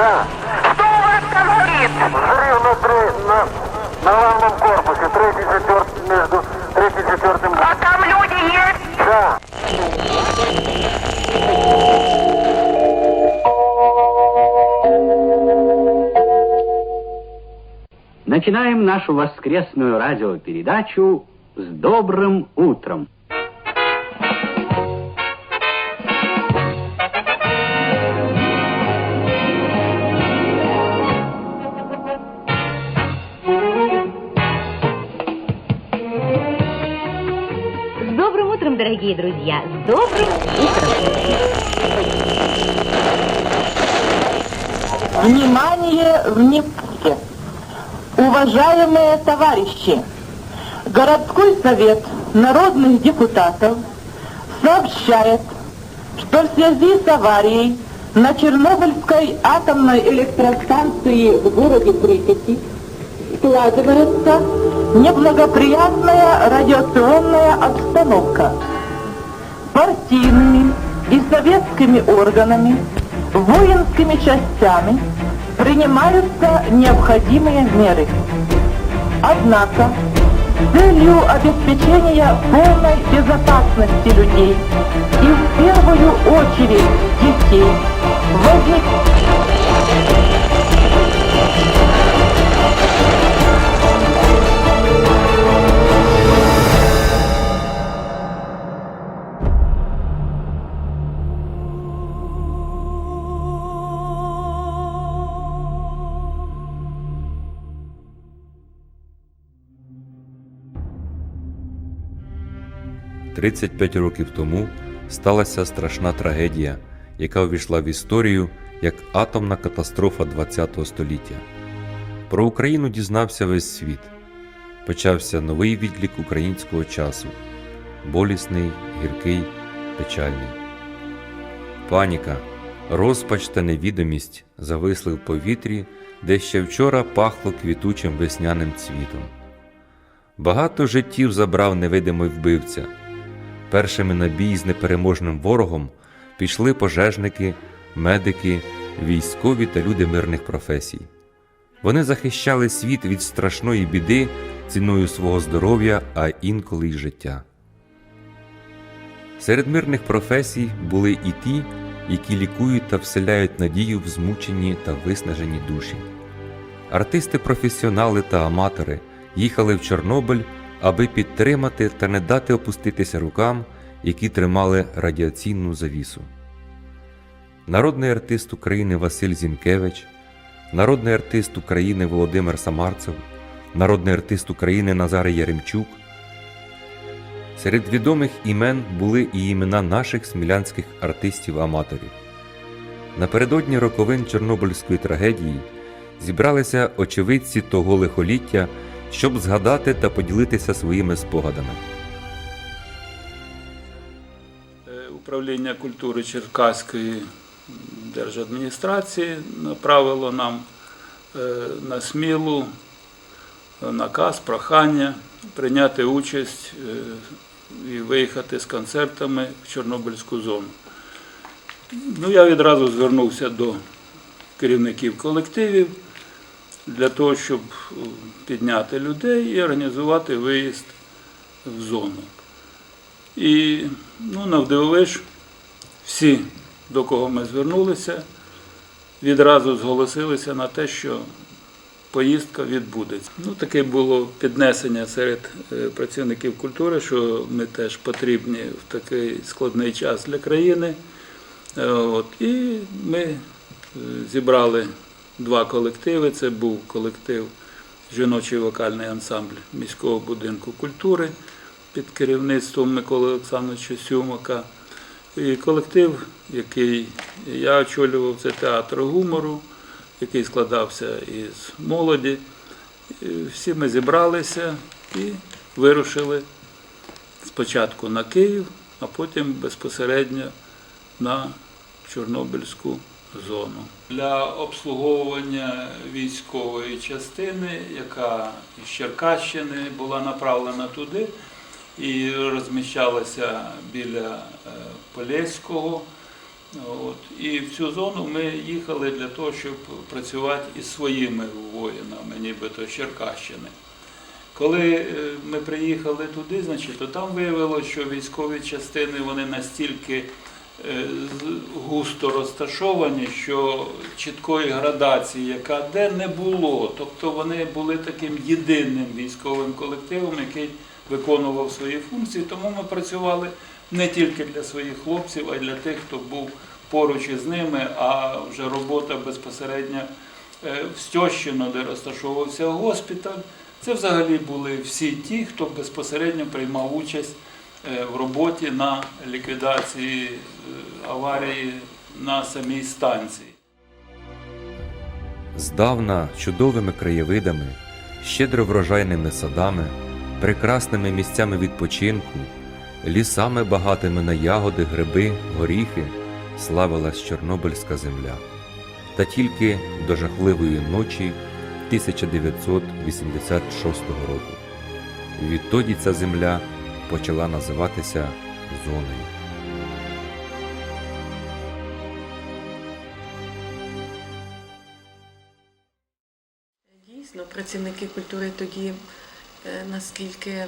Да. Что у вас там горит? Взрыв на, три- на, на главном корпусе, третий, четвертый, между третьим и четвертым. А там люди есть? Да. Начинаем нашу воскресную радиопередачу с добрым утром. Дорогие друзья! С добрым утром! Внимание, внимание! Уважаемые товарищи! Городской совет народных депутатов сообщает, что в связи с аварией на Чернобыльской атомной электростанции в городе Припяти складывается неблагоприятная радиационная обстановка. Партийными и советскими органами, воинскими частями принимаются необходимые меры. Однако, целью обеспечения полной безопасности людей и в первую очередь детей возник – 35 років тому сталася страшна трагедія, яка увійшла в історію як атомна катастрофа ХХ століття. Про Україну дізнався весь світ. Почався новий відлік українського часу болісний, гіркий, печальний. Паніка, розпач та невідомість зависли в повітрі, де ще вчора пахло квітучим весняним цвітом. Багато життів забрав невидимий вбивця. Першими на бій з непереможним ворогом пішли пожежники, медики, військові та люди мирних професій. Вони захищали світ від страшної біди ціною свого здоров'я, а інколи й життя. Серед мирних професій були і ті, які лікують та вселяють надію в змучені та виснажені душі. Артисти-професіонали та аматори їхали в Чорнобиль, аби підтримати та не дати опуститися рукам, які тримали радіаційну завісу. Народний артист України Василь Зінкевич, народний артист України Володимир Самарцев, народний артист України Назар Яремчук. Серед відомих імен були і імена наших смілянських артистів-аматорів. Напередодні роковин Чорнобильської трагедії зібралися очевидці того лихоліття, щоб згадати та поділитися своїми спогадами. Е, Управління культури Черкаської держадміністрації направило нам е, на смілу наказ, прохання прийняти участь е, і виїхати з концертами в Чорнобильську зону. Ну, я відразу звернувся до керівників колективів для того, щоб е, підняти людей і організувати виїзд в зону. І ну, навдивовиш, всі, до кого ми звернулися, відразу зголосилися на те, що поїздка відбудеться. Ну, таке було піднесення серед е, працівників культури, що ми теж потрібні в такий складний час для країни. Е, От, і ми зібрали два колективи. Це був колектив жіночий вокальний ансамбль міського будинку культури під керівництвом Миколи Олександровича Сюмака. І колектив, який я очолював, це театр гумору, який складався із молоді. Всі ми зібралися і вирушили спочатку на Київ, а потім безпосередньо на Чорнобильську зону. Для обслуговування військової частини, яка із Черкащини була направлена туди і розміщалася біля е, Полєського, От. І в цю зону ми їхали для того, щоб працювати із своїми воїнами, нібито з Черкащини. Коли е, ми приїхали туди, значить, то там виявилося, що військові частини вони настільки з- густо розташовані, що чіткої градації, яка де не було. Тобто вони були таким єдиним військовим колективом, який виконував свої функції. Тому ми працювали не тільки для своїх хлопців, а й для тих, хто був поруч із ними, а вже робота безпосередньо е, в Стьощино, де розташовувався госпіталь. Це взагалі були всі ті, хто безпосередньо приймав участь е, в роботі на ліквідації е, аварії на самій станції. Здавна чудовими краєвидами, щедро врожайними садами, прекрасними місцями відпочинку, лісами багатими на ягоди, гриби, горіхи славилась Чорнобильська земля. Та тільки до жахливої ночі 1986 року. Відтоді ця земля почала називатися зоною. Дійсно, працівники культури тоді е, наскільки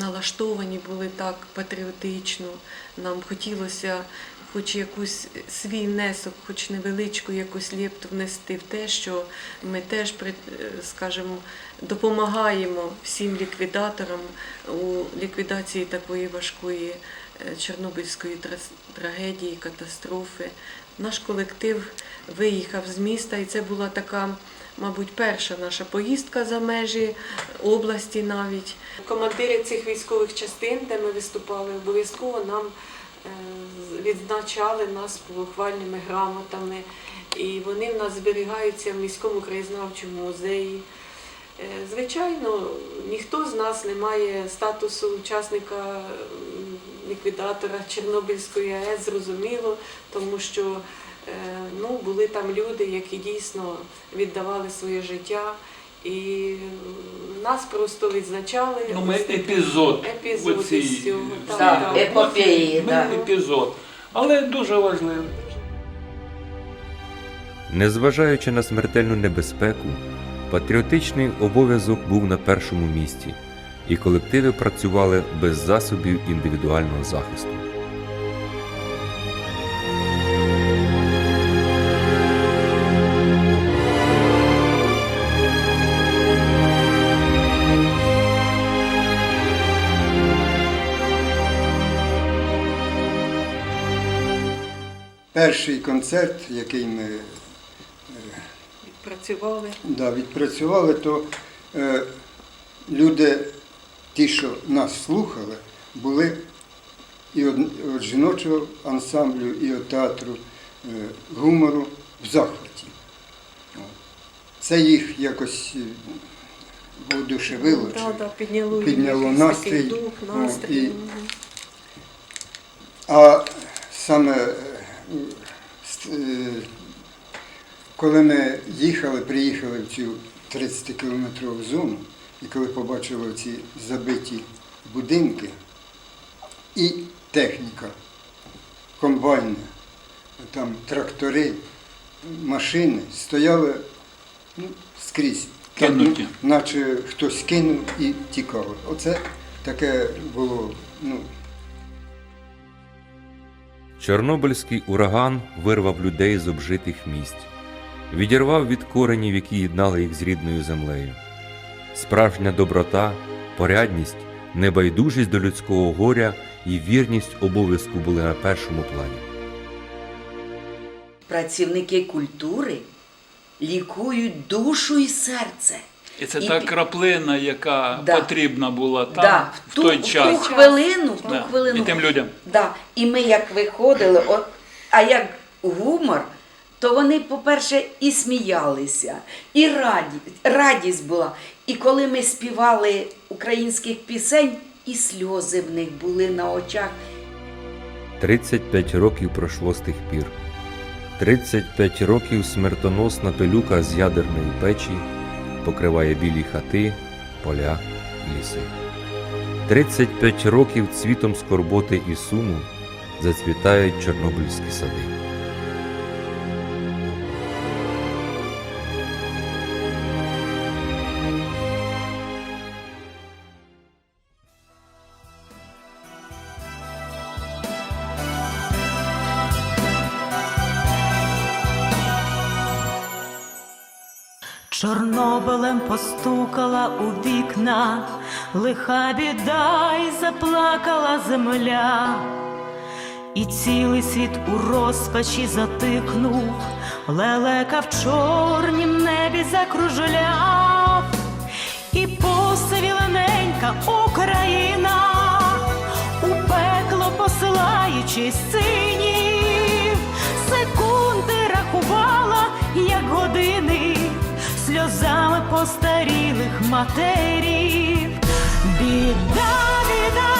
налаштовані були так патріотично. Нам хотілося хоч якусь свій внесок, хоч невеличку якусь лепту внести в те, що ми теж, е, скажімо, допомагаємо всім ліквідаторам у ліквідації такої важкої е, чорнобильської трагедії, катастрофи. Наш колектив виїхав з міста, і це була така, мабуть, перша наша поїздка за межі області навіть. Командири цих військових частин, де ми виступали, обов'язково нам е, відзначали нас похвальними грамотами. І вони в нас зберігаються в міському краєзнавчому музеї. Е, Звичайно, ніхто з нас не має статусу учасника ліквідатора Чорнобильської АЕС, зрозуміло, тому що е, ну, були там люди, які дійсно віддавали своє життя. І нас просто відзначали. Ну, ми епізод епізод у із цього. Так, Так, так. епопеї, Ми да. епізод. Але дуже важливий. Незважаючи на смертельну небезпеку, патріотичний обов'язок був на першому місці, і колективи працювали без засобів індивідуального захисту. Перший концерт, який ми е, Працювали. да, відпрацювали, то е, люди, ті, що нас слухали, були і від, від жіночого ансамблю, і від театру е, гумору в захваті. Це їх якось е, воодушевило. Да, да, підняло, підняло настрій, дух, ну, настрій. і- А саме е, коли ми їхали, приїхали в цю 30-кілометрову зону, і коли побачили ці забиті будинки і техніка, комбайни, там трактори, машини стояли ну, скрізь. Кинуті. ну, наче хтось кинув і тікав. Оце таке було, ну, Чорнобильський ураган вирвав людей з обжитих місць, відірвав від коренів, які єднали їх з рідною землею. Справжня доброта, порядність, небайдужість до людського горя і вірність обов'язку були на першому плані. Працівники культури лікують душу і серце. І це І та краплина, яка Да. потрібна була там да, в той ту, час. В ту хвилину, в ту Да. хвилину. І тим людям. Да. І ми як виходили, от, а як гумор, то вони, по-перше, і сміялися, і раді, радість була. І коли ми співали українських пісень, і сльози в них були на очах. 35 років пройшло з тих пір. 35 років смертоносна пилюка з ядерної печі покриває білі хати, поля і ліси. 35 років цвітом скорботи і суму зацвітають чорнобильські сади. Чорнобилем постукала у вікна, лиха біда й заплакала земля, і цілий світ у розпачі затихнув, лелека в чорнім небі закружляв, постарілих матерів. Біда, біда,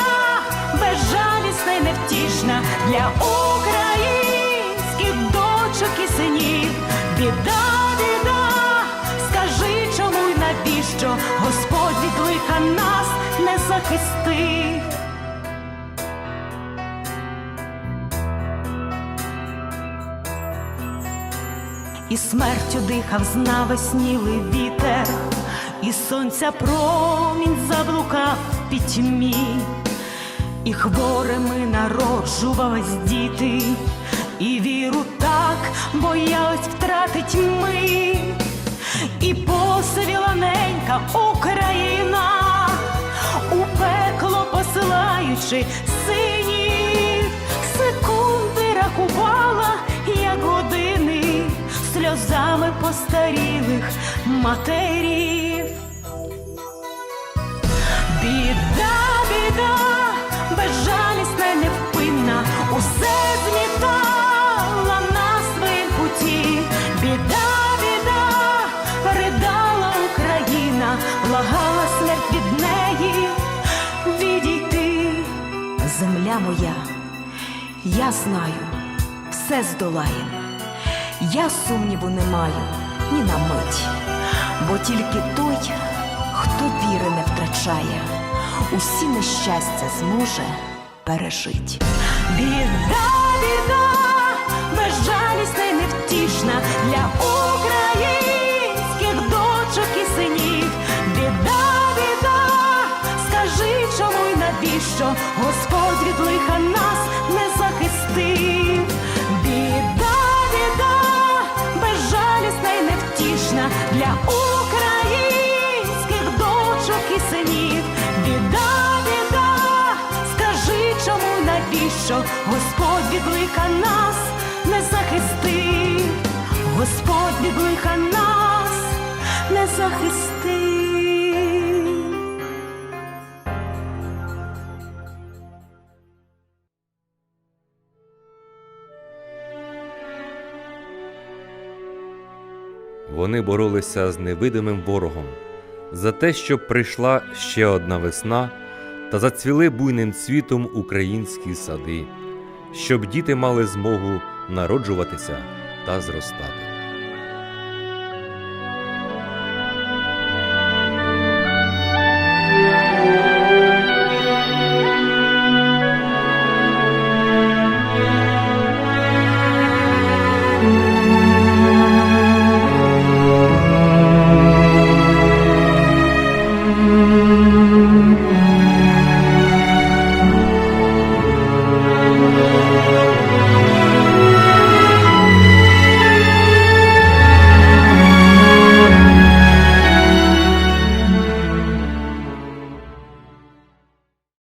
безжалісна й невтішна для українських дочок і синів. Біда, біда, скажи, чому й навіщо Господь від нас не захистив. І смертю дихав знавеснілий вітер, і сонця промінь заблукав в пітьмі, і хворими народжувались діти, і віру так боялись втратить ми, і посивіла ненька Україна, у пекло посилаючи синів, сльозами постарілих матерів. Біда, біда, безжалісна невпинна, усе змітала на своїм путі. Біда, біда, ридала Україна, благала смерть від неї відійти. Земля моя, я знаю, все здолаєм. Я сумніву не маю ні на мить, бо тільки той, хто віри не втрачає, усі нещастя зможе пережить. Біда, біда, безжалісна й невтішна для українських дочок і синів. Біда, біда, скажи, чому й навіщо Господь від лиха нас навіщо Господь від лиха нас не захистив. Господь від лиха нас не захистив. Вони боролися з невидимим ворогом за те, щоб прийшла ще одна весна та зацвіли буйним цвітом українські сади, щоб діти мали змогу народжуватися та зростати.